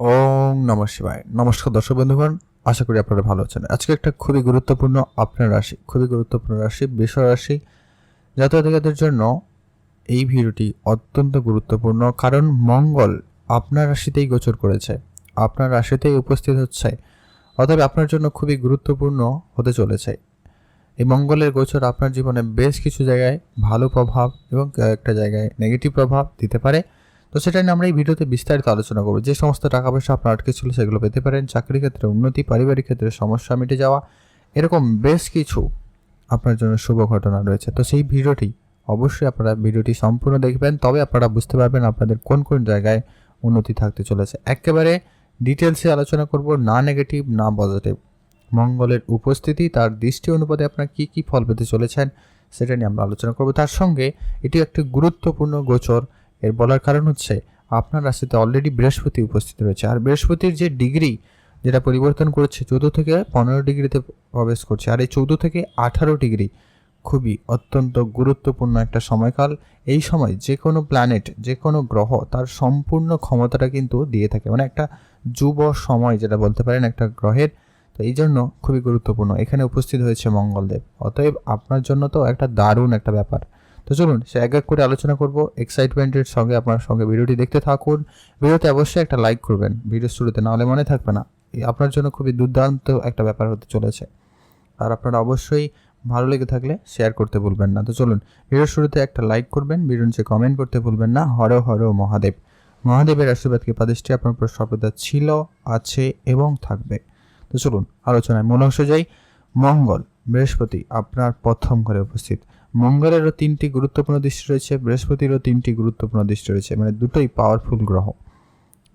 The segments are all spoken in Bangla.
ওম নম শিবায়। নমস্কার দর্শক বন্ধুগণ, আশা করি আপনারা ভালো আছেন। আজকে একটা খুবই গুরুত্বপূর্ণ আপনার রাশি, খুবই গুরুত্বপূর্ণ রাশি বৃষ রাশি জাতকাদের জন্য এই ভিডিওটি অত্যন্ত গুরুত্বপূর্ণ কারণ মঙ্গল আপনার রাশিতেই গোচর করেছে, আপনার রাশিতেই উপস্থিত হচ্ছে, অতএব আপনার জন্য খুবই গুরুত্বপূর্ণ হতে চলেছে। এই মঙ্গলের গোচর আপনার জীবনে বেশ কিছু জায়গায় ভালো প্রভাব এবং একটা জায়গায় নেগেটিভ প্রভাব দিতে পারে। তো সেটা নিয়ে আমরা এই ভিডিওতে বিস্তারিত আলোচনা করব। যে সমস্ত টাকা পয়সা আপনার আটকে ছিল সেগুলো পেতে পারেন, চাকরি ক্ষেত্রে উন্নতি, পারিবারিক ক্ষেত্রে সমস্যা মিটে যাওয়া, এরকম বেশ কিছু আপনার জন্য শুভ ঘটনা রয়েছে। তো সেই ভিডিওটি অবশ্যই আপনারা ভিডিওটি সম্পূর্ণ দেখবেন, তবে আপনারা বুঝতে পারবেন আপনাদের কোন কোন জায়গায় উন্নতি থাকতে চলেছে। একেবারে ডিটেলসে আলোচনা করব, না নেগেটিভ, না পজিটিভ। মঙ্গলের উপস্থিতি, তার দৃষ্টি অনুপাতে আপনারা কী কী ফল পেতে চলেছেন, সেটা নিয়ে আমরা আলোচনা করব। তার সঙ্গে এটি একটি গুরুত্বপূর্ণ গোচর এর বলার কারণ হচ্ছে আপনার রাশিতে অলরেডি বৃহস্পতি উপস্থিত রয়েছে। আর বৃহস্পতির যে ডিগ্রি যেটা পরিবর্তন করছে, চৌদ্দ থেকে পনেরো ডিগ্রিতে প্রবেশ করছে। আর এই চৌদ্দ থেকে আঠারো ডিগ্রি খুবই অত্যন্ত গুরুত্বপূর্ণ একটা সময়কাল। এই সময় যে কোনো প্ল্যানেট যে কোনো গ্রহ তার সম্পূর্ণ ক্ষমতাটা কিন্তু দিয়ে থাকে। মানে একটা যুব সময় যেটা বলতে পারেন একটা গ্রহের। তো এই জন্য খুবই গুরুত্বপূর্ণ। এখানে উপস্থিত হয়েছে মঙ্গলদেব। অতএব আপনার জন্য তো একটা দারুণ একটা ব্যাপার। তো চলুন, সে এক এক করে আলোচনা করব। এক্সাইটমেন্টের সঙ্গে আপনার সঙ্গে ভিডিওটি দেখতে থাকুন। ভিডিওতে অবশ্যই একটা লাইক করবেন। ভিডিও শুরুতে নাহলে মনে থাকবে না। আপনার জন্য খুবই দুর্দান্ত একটা ব্যাপার হতে চলেছে। আর আপনারা অবশ্যই ভালো লেগে থাকলে শেয়ার করতে ভুলবেন না। তো চলুন ভিডিওর শুরুতে একটা লাইক করবেন। ভিডিও নিচে কমেন্ট করতে ভুলবেন না। হর হর, মহাদেব। মহাদেবের আশীর্বাদ কৃপাদৃষ্টি আপনার উপর সর্বদা ছিল, আছে এবং থাকবে। তো চলুন, আলোচনায় মূল অংশ যাই। মঙ্গল, বৃহস্পতি আপনার প্রথম ঘরে উপস্থিত। মঙ্গলেরও তিনটি গুরুত্বপূর্ণ দৃষ্টি রয়েছে, বৃহস্পতিরও তিনটি গুরুত্বপূর্ণ দৃষ্টি রয়েছে। মানে দুটোই পাওয়ারফুল গ্রহ।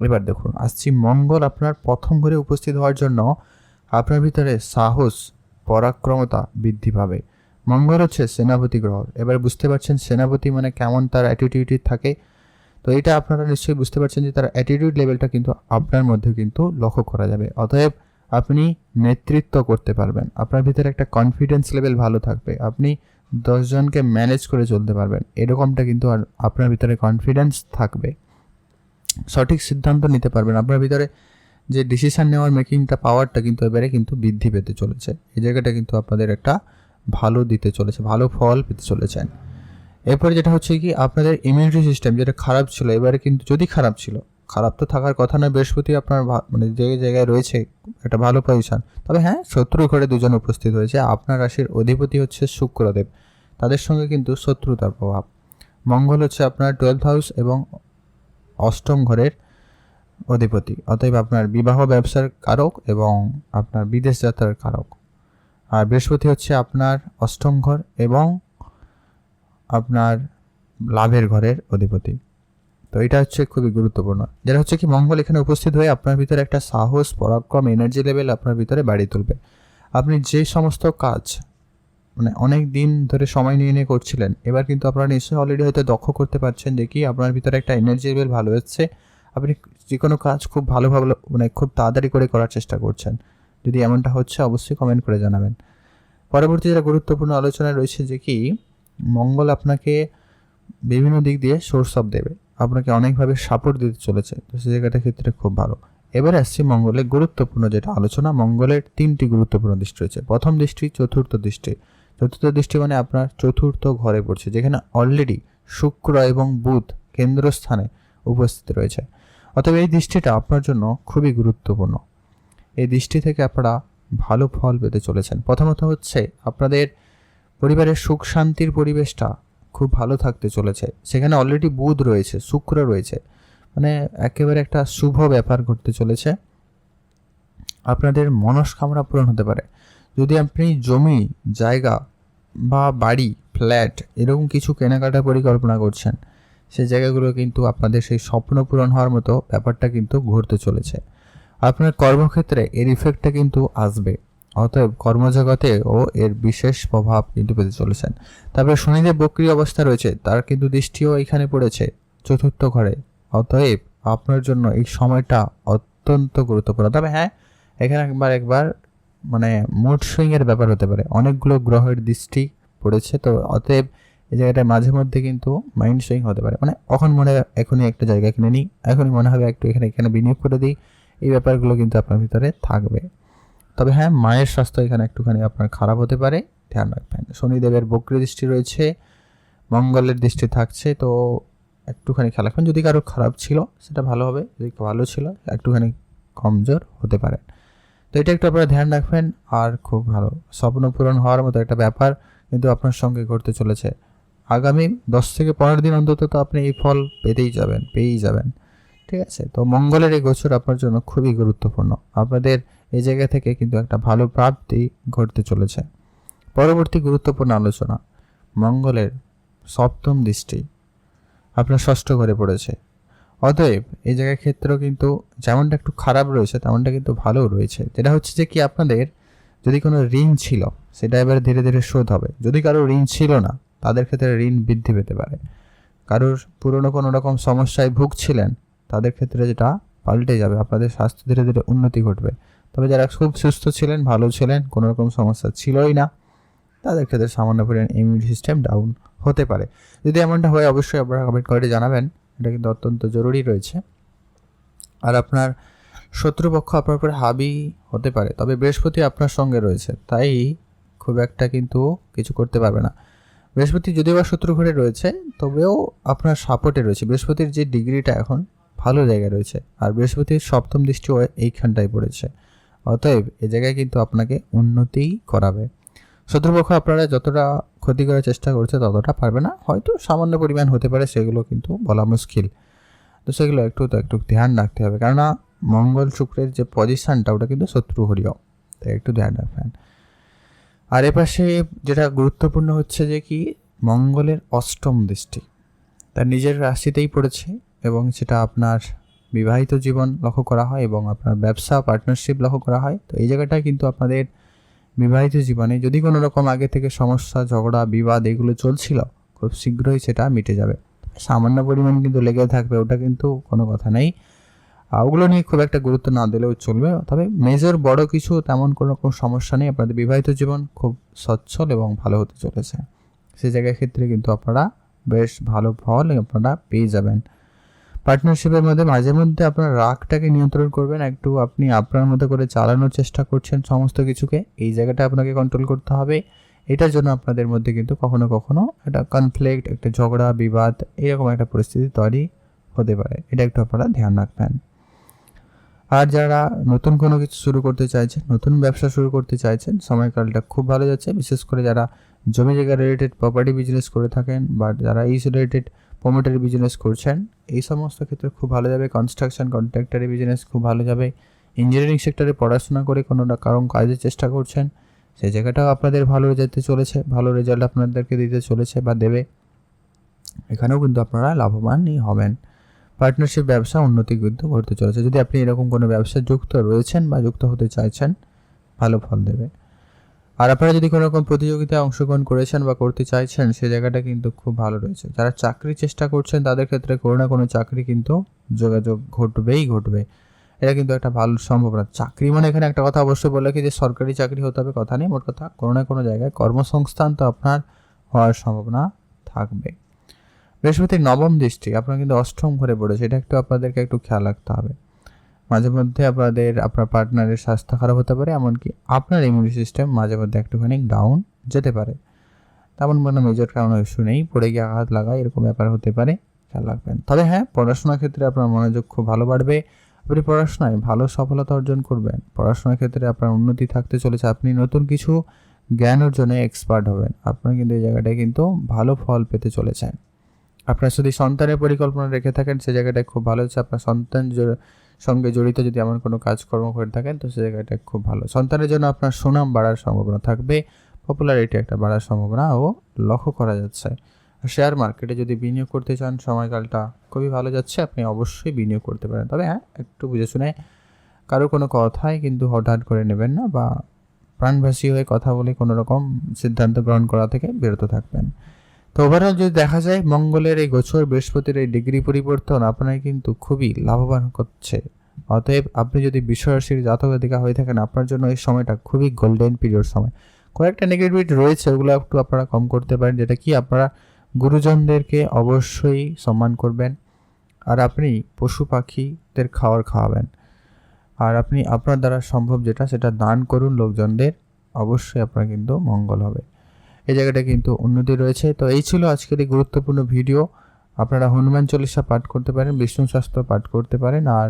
এবার দেখুন, আসছি মঙ্গল আপনার প্রথম ঘরে উপস্থিত হওয়ার জন্য আপনার ভিতরে সাহস, পরাক্রমতা বৃদ্ধি পাবে। মঙ্গল হচ্ছে সেনাপতি গ্রহ। এবার বুঝতে পারছেন সেনাপতি মানে কেমন তার অ্যাটিটিউড থাকে। তো এটা আপনারা নিশ্চয়ই বুঝতে পারছেন যে তার অ্যাটিটিউড লেভেলটা কিন্তু আপনার মধ্যে কিন্তু লক্ষ্য করা যাবে। অতএব আপনি নেতৃত্ব করতে পারবেন। আপনার ভিতরে একটা কনফিডেন্স লেভেল ভালো থাকবে। আপনি দশজনকে ম্যানেজ করে চলতে পারবেন। এরকমটা কিন্তু আর আপনার ভিতরে কনফিডেন্স থাকবে। সঠিক সিদ্ধান্ত নিতে পারবেন। আপনার ভিতরে যে ডিসিশান নেওয়ার মেকিংটা পাওয়ারটা কিন্তু এবারে কিন্তু বৃদ্ধি পেতে চলেছে। এই জায়গাটা কিন্তু আপনাদের একটা ভালো দিতে চলেছে, ভালো ফল পেতে চলেছেন এরপরে যেটা হচ্ছে কি, আপনাদের ইমিউনিটি সিস্টেম যেটা খারাপ ছিল, এবারে কিন্তু যদি খারাপ ছিল, খারাপ তো থাকার কথা নয়, বৃহস্পতি আপনার মানে যে জায়গায় রয়েছে, একটা ভালো পজিশন তবে হ্যাঁ শত্রু ঘরে দুজন উপস্থিত হয়েছে। আপনার রাশির অধিপতি হচ্ছে শুক্রদেব। তাদের সঙ্গে কিন্তু শত্রুতার প্রভাব। মঙ্গল হচ্ছে আপনার টুয়েলভ হাউস এবং অষ্টম ঘরের অধিপতি, অতএব আপনার বিবাহ ব্যবসার কারক এবং আপনার বিদেশ যাত্রার কারক। আর বৃহস্পতি হচ্ছে আপনার অষ্টম ঘর এবং আপনার লাভের ঘরের অধিপতি। তো এটা হচ্ছে খুবই গুরুত্বপূর্ণ। যেটা হচ্ছে কি মঙ্গল এখানে উপস্থিত হয়ে আপনার ভিতরে একটা সাহস, পরাক্রম এনার্জি লেভেল আপনার ভিতরে বাড়িয়ে তুলবে। আপনি যে সমস্ত কাজ মানে অনেক দিন ধরে সময় নিয়ে নিয়ে করছিলেন। এবার কিন্তু আপনারা নিশ্চয়ই অলরেডি হয়তো দক্ষ করতে পারছেন কি আপনার ভিতরে একটা এনার্জি লেভেল ভালো হচ্ছে। আপনি যে কোনো কাজ খুব ভালোভাবে মানে খুব তাড়াতাড়ি করে করার চেষ্টা করছেন। যদি এমনটা হচ্ছে অবশ্যই কমেন্ট করে জানাবেন। পরবর্তী যেটা গুরুত্বপূর্ণ আলোচনা রয়েছে যে কি, মঙ্গল আপনাকে বিভিন্ন দিক দিয়ে সোর্স অফ দেবে। আপনাকে অনেকভাবে সাপোর্ট দিতে চলেছে। তো সে জায়গাটার ক্ষেত্রে খুব ভালো। এবার আসছি মঙ্গলের গুরুত্বপূর্ণ যেটা আলোচনা, মঙ্গলের তিনটি গুরুত্বপূর্ণ দৃষ্টি রয়েছে। প্রথম দৃষ্টি, চতুর্থ দৃষ্টি। চতুর্থ দৃষ্টি মানে আপনার চতুর্থ ঘরে পড়ছে, যেখানে অলরেডি শুক্র এবং বুধ কেন্দ্রস্থানে উপস্থিত রয়েছে। অতএব এই দৃষ্টিটা আপনার জন্য খুবই গুরুত্বপূর্ণ। এই দৃষ্টি থেকে আপনারা ভালো ফল পেতে চলেছেন। প্রথমত হচ্ছে আপনাদের পরিবারের সুখ শান্তির পরিবেশটা খুব ভালো থাকতে চলেছে। সেখানে অলরেডি বুধ রয়েছে, শুক্র রয়েছে। মানে একেবারে একটা শুভ ব্যাপার ঘটতে চলেছে। আপনাদের মনস্কামনা পূরণ হতে পারে। যদি আপনি জমি, জায়গা বা বাড়ি, ফ্ল্যাট এরকম কিছু কেনাকাটার পরিকল্পনা করছেন সেই জায়গাগুলো কিন্তু আপনাদের সেই স্বপ্ন পূরণ হওয়ার মতো ব্যাপারটা কিন্তু ঘটতে চলেছে। আপনার কর্মক্ষেত্রে এর ইফেক্টটা কিন্তু আসবে। অতএব কর্মজগতে ও এর বিশেষ প্রভাব কিন্তু পেতে চলেছেন। তারপরে শনিদেব বক্রি অবস্থা রয়েছে, তার কিন্তু দৃষ্টিও এখানে পড়েছে, চতুর্থ ঘরে। অতএব আপনার জন্য এই সময়টা অত্যন্ত গুরুত্বপূর্ণ। তবে হ্যাঁ এখানে একবার একবার মানে মুড সুইংয়ের ব্যাপার হতে পারে। অনেকগুলো গ্রহের দৃষ্টি পড়েছে, তো অতএব এই জায়গাটায় মাঝে মধ্যে কিন্তু মাইন্ড সুইং হতে পারে। মানে কখন মনে হয় এখনই একটা জায়গা কিনে নিই, এখনই মনে হবে একটু এখানে এখানে বিনিয়োগ করে দিই, এই ব্যাপারগুলো কিন্তু আপনার ভিতরে থাকবে। তবে হ্যাঁ মায়ের স্বাস্থ্য এখানে একটুখানি আপনার খারাপ হতে পারে, ধ্যান রাখবেন। শনিদেবের বক্রী দৃষ্টি রয়েছে, মঙ্গলের দৃষ্টি থাকছে, তো একটুখানি খেলা রাখবেন। যদি কারও খারাপ ছিল, সেটা ভালো হবে, যদি ভালো ছিল, একটুখানি কমজোর হতে পারে। তো এটা একটু আপনারা ধ্যান রাখবেন আর খুব ভালো। স্বপ্ন পূরণ হওয়ার মতো একটা ব্যাপার কিন্তু আপনার সঙ্গে ঘটতে চলেছে। আগামী দশ থেকে পনেরো দিন অন্তত তো আপনি এই ফল পেতেই যাবেন, পেয়েই যাবেন। ঠিক আছে? তো মঙ্গলের এই গোচর আপনার জন্য খুবই গুরুত্বপূর্ণ। আপনাদের এই জায়গা থেকে কিন্তু একটা ভালো প্রাপ্তি ঘটতে চলেছে। পরবর্তী গুরুত্বপূর্ণ আলোচনা, মঙ্গলের সপ্তম দৃষ্টি। আপনার ষষ্ঠ ঘরে পড়েছে। অতএব এই জায়গার ক্ষেত্রেও কিন্তু যেমনটা একটু খারাপ রয়েছে, তেমনটা কিন্তু ভালোও রয়েছে। যেটা হচ্ছে যে কি আপনাদের যদি কোনো ঋণ ছিল, সেটা এবার ধীরে ধীরে শোধ হবে। যদি কারও ঋণ ছিল না, তাদের ক্ষেত্রে ঋণ বৃদ্ধি পেতে পারে। কারোর পুরনো কোনো রকম সমস্যায় ভুগছিলেন, তাদের ক্ষেত্রে যেটা পাল্টে যাবে, আপনাদের স্বাস্থ্য ধীরে ধীরে উন্নতি ঘটবে। তবে যারা খুব সুস্থ ছিলেন, ভালো ছিলেন, কোনো রকম সমস্যা ছিলই না, তাদের ক্ষেত্রে সামান্য পরিমাণ ইমিউনিটি সিস্টেম ডাউন হতে পারে। যদি এমনটা হয়, অবশ্যই আপনারা কমেন্ট করে জানাবেন। এটা কিন্তু অত্যন্ত জরুরি রয়েছে। আর আপনার শত্রুপক্ষ আপনার উপরে হাবি হতে পারে, তবে বৃহস্পতি আপনার সঙ্গে রয়েছে, তাই খুব একটা কিন্তু কিছু করতে পারবে না। বৃহস্পতি যদিও বা শত্রু ঘরে রয়েছে, তবেও আপনার সাপোর্টে রয়েছে। বৃহস্পতির যে ডিগ্রিটা এখন ভালো জায়গায় রয়েছে, আর বৃহস্পতির সপ্তম দৃষ্টিও এইখানটায় পড়েছে। অতএব এ জায়গায় কিন্তু আপনাকে উন্নতিই করাবে। শত্রুপক্ষ আপনারা যতটা ক্ষতি করার চেষ্টা করছে ততটা পারবে না। হয়তো সামান্য পরিমাণ হতে পারে, সেগুলো কিন্তু বলা মুশকিল। তো সেগুলো একটু তো একটু ধ্যান রাখতে হবে। কেননা মঙ্গল শুক্রের যে পজিশানটা ওটা কিন্তু শত্রু হরিয় তাই একটু ধ্যান রাখবেন। আর এপাশে যেটা গুরুত্বপূর্ণ হচ্ছে যে কি, মঙ্গলের অষ্টম দৃষ্টি। তার নিজের রাশিতেই পড়েছে এবং সেটা আপনার বিবাহিত জীবন লক্ষ্য করা হয় এবং আপনার ব্যবসা পার্টনারশিপ লক্ষ্য করা হয়। তো এই জায়গাটায় কিন্তু আপনাদের বিবাহিত জীবনে যদি কোনো রকম আগে থেকে সমস্যা, ঝগড়া, বিবাদ এগুলো চলছিল, খুব শীঘ্রই সেটা মিটে যাবে। সামান্য পরিমাণ কিন্তু লেগে থাকবে, ওটা কিন্তু কোনো কথা নেই। ওগুলো নিয়ে খুব একটা গুরুত্ব না দিলেও চলবে। তবে মেজর বড় কিছু তেমন কোনো রকম সমস্যা নেই। আপনাদের বিবাহিত জীবন খুব সচ্ছল এবং ভালো হতে চলেছে। সে জায়গার ক্ষেত্রে কিন্তু আপনারা বেশ ভালো ফল আপনারা পেয়ে যাবেন। পার্টনারশিপের মধ্যে মাঝে মধ্যে আপনার রাগটাকে নিয়ন্ত্রণ করবেন, একটু আপনি আপনার মতো করে চালানোর চেষ্টা করছেন সমস্ত কিছুকে, এই জায়গাটা আপনাকে কন্ট্রোল করতে হবে। এটার জন্য আপনাদের মধ্যে কিন্তু কখনো কখনো একটা কনফ্লিক্ট একটা ঝগড়া, বিবাদ, এরকম একটা পরিস্থিতি তৈরি হতে পারে। এটা একটু আপনারা ধ্যান রাখবেন। আর যারা নতুন কোনো কিছু শুরু করতে চাইছেন, নতুন ব্যবসা শুরু করতে চাইছেন, সময়কালটা খুব ভালো যাচ্ছে। বিশেষ করে যারা জমি জায়গা রিলেটেড প্রপার্টি বিজনেস করে থাকেন বা যারা এই রিলেটেড প্রমোটারি বিজনেস করছেন, এই সমস্ত ক্ষেত্রে খুব ভালো যাবে। কনস্ট্রাকশন কন্ট্রাক্টারি বিজনেস খুব ভালো যাবে। ইঞ্জিনিয়ারিং সেক্টরে পড়াশোনা করে কোনো কারণ কাজের চেষ্টা করছেন সেই জায়গাটাও আপনাদের ভালো যেতে চলেছে, ভালো রেজাল্ট আপনাদেরকে দিতে চলেছে বা দেবে। এখানেও কিন্তু আপনারা লাভবানই হবেন। পার্টনারশিপ ব্যবসা উন্নতি কিন্তু ঘটতে চলেছে। যদি আপনি এরকম কোনো ব্যবসা যুক্ত রয়েছেন বা যুক্ত হতে চাইছেন, ভালো ফল দেবে। আর আপনারা যদি কোনো রকম প্রতিযোগিতায় অংশগ্রহণ করেছেন বা করতে চাইছেন, সে জায়গাটা কিন্তু খুব ভালো রয়েছে। যারা চাকরির চেষ্টা করছেন, তাদের ক্ষেত্রে কোনো না কোনো চাকরি কিন্তু যোগাযোগ ঘটবেই ঘটবে। এটা কিন্তু একটা ভালো সম্ভাবনা। চাকরি মানে এখানে একটা কথা অবশ্যই বলে কি যে, সরকারি চাকরি হতে হবে, কথা নেই, মোট কথা কোনো না কোনো জায়গায় কর্মসংস্থান তো আপনার হওয়ার সম্ভাবনা থাকবে। বৃহস্পতির নবম দৃষ্টি, আপনার কিন্তু অষ্টম ঘরে পড়েছে, এটা একটু আপনাদেরকে একটু খেয়াল রাখতে হবে। মাঝে মধ্যে আপনাদের, আপনার পার্টনারের স্বাস্থ্য খারাপ হতে পারে, এমনকি আপনার ইমিউনি সিস্টেম মাঝে মধ্যে একটুখানি ডাউন যেতে পারে। তেমন কোনো মেজর কারণ ইস্যু নেই, পড়ে গিয়ে আঘাত লাগা এরকম ব্যাপার হতে পারে, খেয়াল রাখবেন। তবে হ্যাঁ পড়াশোনার ক্ষেত্রে আপনার মনোযোগ খুব ভালো বাড়বে, আপনি পড়াশোনায় ভালো সফলতা অর্জন করবেন। পড়াশোনার ক্ষেত্রে আপনার উন্নতি থাকতে চলেছে, আপনি নতুন কিছু জ্ঞান অর্জনে এক্সপার্ট হবেন, আপনার কিন্তু এই জায়গাটায় কিন্তু ভালো ফল পেতে চলেছেন আপনার যদি সন্তানের পরিকল্পনা রেখে থাকেন, সে জায়গাটায় খুব ভালো হচ্ছে, আপনার সন্তান সঙ্গে জড়িত যদি এমন কোনো কাজকর্ম করে থাকেন, তো সে জায়গাটা খুব ভালো। সন্তানের জন্য আপনার সুনাম বাড়ার সম্ভাবনা থাকবে। পপুলারিটি একটা বাড়ার সম্ভাবনাও লক্ষ্য করা যাচ্ছে। শেয়ার মার্কেটে যদি বিনিয়োগ করতে চান, সময়কালটা খুবই ভালো যাচ্ছে, আপনি অবশ্যই বিনিয়োগ করতে পারেন। তবে হ্যাঁ একটু বুঝে শুনে কারও কোনো কথাই কিন্তু হঠাৎ করে নেবেন না বা প্রাণভাসী হয়ে কথা বলে কোনো রকম সিদ্ধান্ত গ্রহণ করা থেকে বিরত থাকবেন। তো ওভারঅল যদি দেখা যায়, মঙ্গলের এই গোচর বৃহস্পতির এই ডিগ্রি পরিবর্তন আপনার কিন্তু খুবই লাভবান করছে। অতএব আপনি যদি বিশ্বরাশির জাতক জাতিকা হয়ে থাকেন, আপনার জন্য এই সময়টা খুবই গোল্ডেন পিরিয়ড সময়। কয়েকটা নেগেটিভিটি রয়েছে, ওগুলো একটু আপনারা কম করতে পারেন, যেটা কি আপনারা গুরুজনদেরকে অবশ্যই সম্মান করবেন। আর আপনি পশু পাখিদের খাবার খাওয়াবেন। আর আপনি আপনার দ্বারা সম্ভব যেটা, সেটা দান করুন লোকজনদের। অবশ্যই আপনার কিন্তু মঙ্গল হবে। এই জায়গাটা কিন্তু উন্নতি রয়েছে। তো এই ছিল আজকের এই গুরুত্বপূর্ণ ভিডিও। আপনারা হনুমান চল্লিশা পাঠ করতে পারেন, বিষ্ণু শাস্ত্র পাঠ করতে পারেন, আর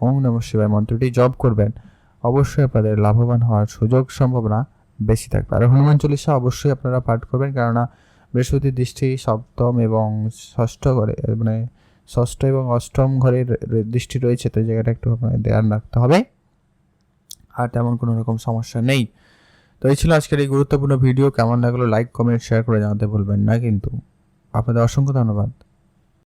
ওম নম শিবায় মন্ত্রটি জপ করবেন। অবশ্যই আপনাদের লাভবান হওয়ার সুযোগ সম্ভাবনা বেশি থাকবে। আর হনুমান চল্লিশা অবশ্যই আপনারা পাঠ করবেন, কেননা বৃহস্পতির দৃষ্টি সপ্তম এবং ষষ্ঠ ঘরে মানে ষষ্ঠ এবং অষ্টম ঘরের দৃষ্টি রয়েছে, তো জায়গাটা একটু আপনাদের ধ্যান রাখতে হবে। আর তেমন কোনো রকম সমস্যা নেই। তো এই ছিল আজকের এই গুরুত্বপূর্ণ ভিডিও। কেমন লাগল লাইক কমেন্ট শেয়ার করে জানাতে ভুলবেন না কিন্তু। আপনাদের অসংখ্য ধন্যবাদ।